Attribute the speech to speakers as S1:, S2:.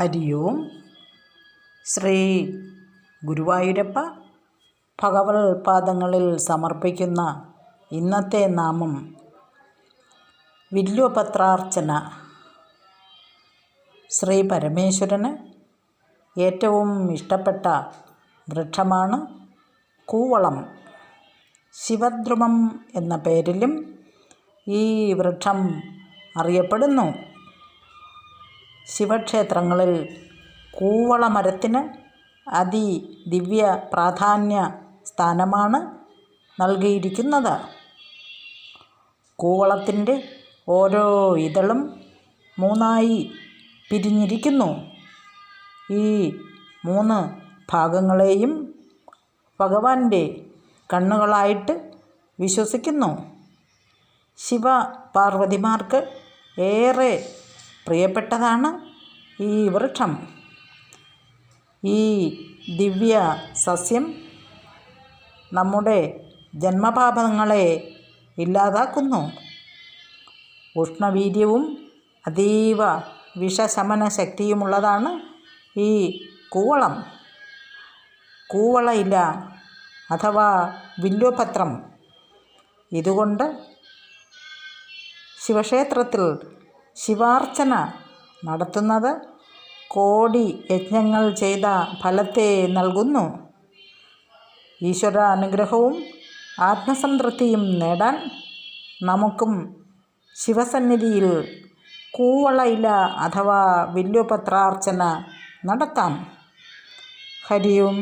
S1: ഹരി ഓം. ശ്രീ ഗുരുവായൂരപ്പ ഭഗവത്പാദങ്ങളിൽ സമർപ്പിക്കുന്ന ഇന്നത്തെ നാമം വില്ലുപത്രാർച്ചന ശ്രീ പരമേശ്വരന് ഏറ്റവും ഇഷ്ടപ്പെട്ട വൃക്ഷമാണ് കൂവളം. ശിവദ്രുമം എന്ന പേരിലും ഈ വൃക്ഷം അറിയപ്പെടുന്നു. ശിവക്ഷേത്രങ്ങളിൽ കൂവളമരത്തിന് അതിദിവ്യ പ്രാധാന്യ സ്ഥാനമാണ് നൽകിയിരിക്കുന്നത്. കൂവളത്തിന്റെ ഓരോ ഇതളും മൂന്നായി പിരിഞ്ഞിരിക്കുന്നു. ഈ മൂന്ന് ഭാഗങ്ങളെയും ഭഗവാന്റെ കണ്ണുകളായിട്ട് വിശ്വസിക്കുന്നു. ശിവ പാർവതിമാർക്ക് ഏറെ പ്രിയപ്പെട്ടതാണ് ഈ വൃക്ഷം. ഈ ദിവ്യ സസ്യം നമ്മുടെ ജന്മപാപങ്ങളെ ഇല്ലാതാക്കുന്നു. ഉഷ്ണവീര്യവും അതീവ വിഷശമന ശക്തിയുമുള്ളതാണ് ഈ കൂവളം. കൂവളയില അഥവാ വില്വപത്രം ഇതുകൊണ്ട് ശിവക്ഷേത്രത്തിൽ ശിവാർച്ചന നടത്തുന്നത് കോടി യജ്ഞങ്ങൾ ചെയ്ത ഫലത്തെ നൽകുന്നു. ഈശ്വര അനുഗ്രഹവും ആത്മസംതൃപ്തിയും നേടാൻ നമുക്കും ശിവസന്നിധിയിൽ കൂവളയില അഥവാ വില്വപത്രാർച്ചന നടത്താം. ഹരി ഓം